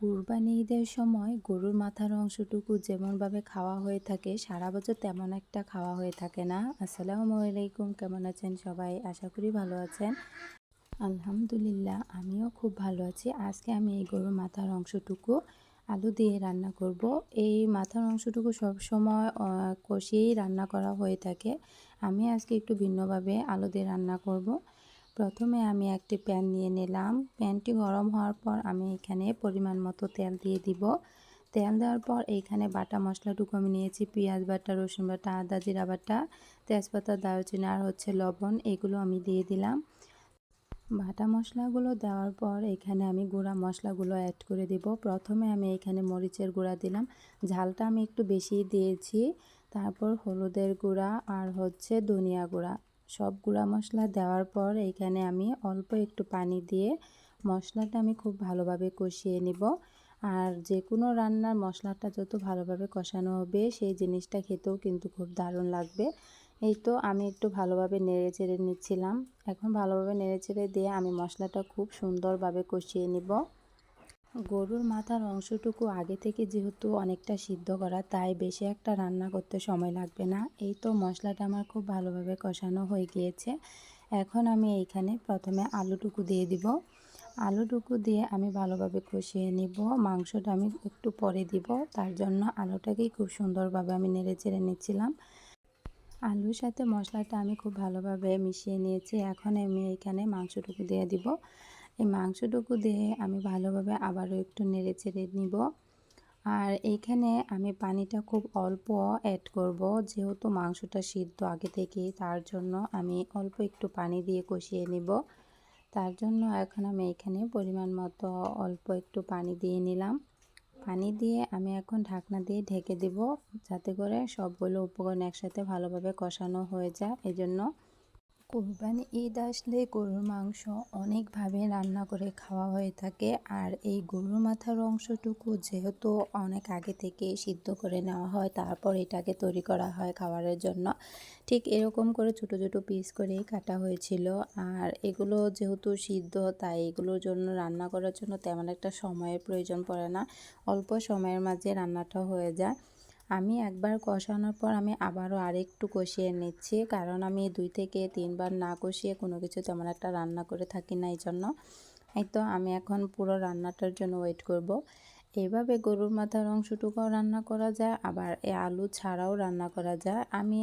কুরবানি ঈদের সময় গরুর মাথার অংশটুকু যেমনভাবে খাওয়া হয়ে থাকে, সারা বছর তেমন একটা খাওয়া হয়ে থাকে না। আসসালামু আলাইকুম, কেমন আছেন সবাই? আশা করি ভালো আছেন। আলহামদুলিল্লাহ, আমিও খুব ভালো আছি। আজকে আমি এই গরুর মাথার অংশটুকু আলু দিয়ে রান্না করব। এই মাথার অংশটুকু সব সময় কষিয়েই রান্না করা হয়ে থাকে। আমি আজকে একটু ভিন্নভাবে আলু দিয়ে রান্না করব। প্রথমে আমি একটি প্যান নিয়ে নিলাম। প্যানটি গরম হওয়ার পর আমি এখানে পরিমাণ মতো তেল দিয়ে দিব। তেল দেওয়ার পর এইখানে বাটা মশলাটুকু আমি নিয়েছি, পেঁয়াজ বাটা, রসুন বাটা, আদা, জিরা বাটা, তেজপাতা, দারুচিনি আর হচ্ছে লবণ, এগুলো আমি দিয়ে দিলাম। বাটা মশলাগুলো দেওয়ার পর এখানে আমি গুঁড়া মশলাগুলো অ্যাড করে দিব। প্রথমে আমি এখানে মরিচের গুঁড়া দিলাম। ঝালটা আমি একটু বেশি দিয়েছি। তারপর হলুদের গুঁড়া আর হচ্ছে ধনিয়া গুঁড়া। সব গুঁড়া মশলা দেওয়ার পর এইখানে আমি অল্প একটু পানি দিয়ে মশলাটা আমি খুব ভালোভাবে কষিয়ে নিব। আর যে কোনো রান্নার মশলাটা যত ভালোভাবে কষানো হবে, সেই জিনিসটা খেতেও কিন্তু খুব দারুণ লাগবে। এই তো আমি একটু ভালোভাবে নেড়ে চেড়ে নিচ্ছিলাম। এখন ভালোভাবে নেড়ে চেড়ে দিয়ে আমি মশলাটা খুব সুন্দরভাবে কষিয়ে নিব। গরুর মাথার অংশটুকু আগে থেকে যেহেতু অনেকটা সিদ্ধ করা, তাই বেশি একটা রান্না করতে সময় লাগবে না। এই তো মশলাটা আমার খুব ভালোভাবে কষানো হয়ে গিয়েছে। এখন আমি এইখানে প্রথমে আলুটুকু দিয়ে দিব। আলুটুকু দিয়ে আমি ভালোভাবে কষিয়ে নিব। মাংসটা আমি একটু পরে দিব। তার জন্য আলুটাকেই খুব সুন্দরভাবে আমি নেড়ে চেড়ে নিচ্ছিলাম। আলুর সাথে মশলাটা আমি খুব ভালোভাবে মিশিয়ে নিয়েছি। এখন আমি এখানে মাংসটুকু দিয়ে দিব। এই মাংসটুকু দিয়ে আমি ভালোভাবে আবারও একটু নেড়ে চেড়ে নিব। আর এইখানে আমি পানিটা খুব অল্প অ্যাড করব, যেহেতু মাংসটা সিদ্ধ আগে থেকেই, তার জন্য আমি অল্প একটু পানি দিয়ে কষিয়ে নিব। তার জন্য এখন আমি এখানে পরিমাণ মতো অল্প একটু পানি দিয়ে নিলাম। পানি দিয়ে আমি এখন ঢাকনা দিয়ে ঢেকে দেব, যাতে করে সবগুলো উপকরণ একসাথে ভালোভাবে কষানো হয়ে যায়, এজন্য কোরবানি ঈদ আসলে গরুর মাংস অনেকভাবে রান্না করে খাওয়া হয়ে থাকে। আর এই গরুর মাথার অংশটুকু যেহেতু অনেক আগে থেকে সিদ্ধ করে নেওয়া হয়, তারপর এটাকে তৈরি করা হয় খাবারের জন্য। ঠিক এরকম করে ছোটো ছোটো পিস করেই কাটা হয়েছিল। আর এগুলো যেহেতু সিদ্ধ, তাই এগুলোর জন্য রান্না করার জন্য তেমন একটা সময়ের প্রয়োজন পড়ে না। অল্প সময়ের মাঝে রান্নাটা হয়ে যায়। আমি একবার কষানোর পর আমি আবারও আরেকটু কষিয়ে নিচ্ছি। কারণ আমি দুই থেকে তিনবার না কষিয়ে কোনো কিছু তেমন একটা রান্না করে থাকি না এই জন্য এই তো আমি এখন পুরো রান্নাটার জন্য ওয়েট করব। এইভাবে গরুর মাথার অংশটুকুও রান্না করা যায়, আবার এই আলু ছাড়াও রান্না করা যায়। আমি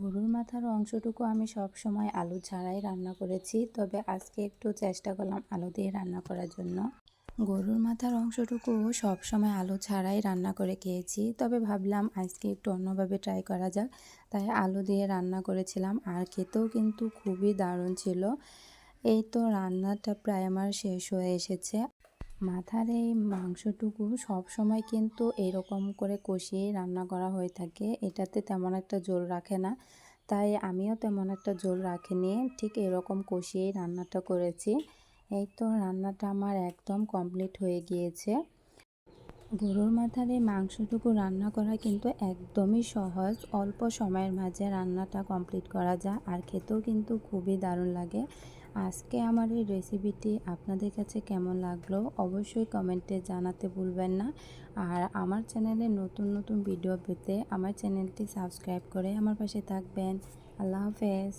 গরুর মাথার অংশটুকু আমি সব সময় আলু ছাড়াই রান্না করেছি, তবে আজকে একটু চেষ্টা করলাম আলু দিয়ে রান্না করার জন্য। গরুর মাথার অংশটুকু সব সময় আলু ছাড়াই রান্না করে খেয়েছি। তবে ভাবলাম আজকে একটু অন্যভাবে ট্রাই করা যাক। তাই আলু দিয়ে রান্না করেছিলাম আর খেতেও কিন্তু খুবই দারুণ ছিল। এই তো রান্নাটা প্রায় আমার শেষ হয়ে এসেছে। মাথার এই মাংসটুকু সব সময় কিন্তু এরকম করে কষিয়েই রান্না করা হয়ে থাকে। এটাতে তেমন একটা জোল রাখে না। তাই আমিও তেমন একটা জোল রাখিনি। ঠিক এরকম কষিয়েই রান্নাটা করেছি। এই তো রান্নাটা আমার একদম কমপ্লিট হয়ে গিয়েছে। গরুর মাথার এই মাংসটুকু রান্না করা কিন্তু একদমই সহজ। অল্প সময়ের মাঝে রান্নাটা কমপ্লিট করা যায় আর খেতেও কিন্তু খুবই দারুণ লাগে। আজকে আমার এই রেসিপিটি আপনাদের কাছে কেমন লাগল অবশ্যই কমেন্টে জানাতে ভুলবেন না। আর আমার চ্যানেলে নতুন নতুন ভিডিও পেতে আমার চ্যানেলটি সাবস্ক্রাইব করে আমার পাশে থাকবেন। আল্লাহ হাফেজ।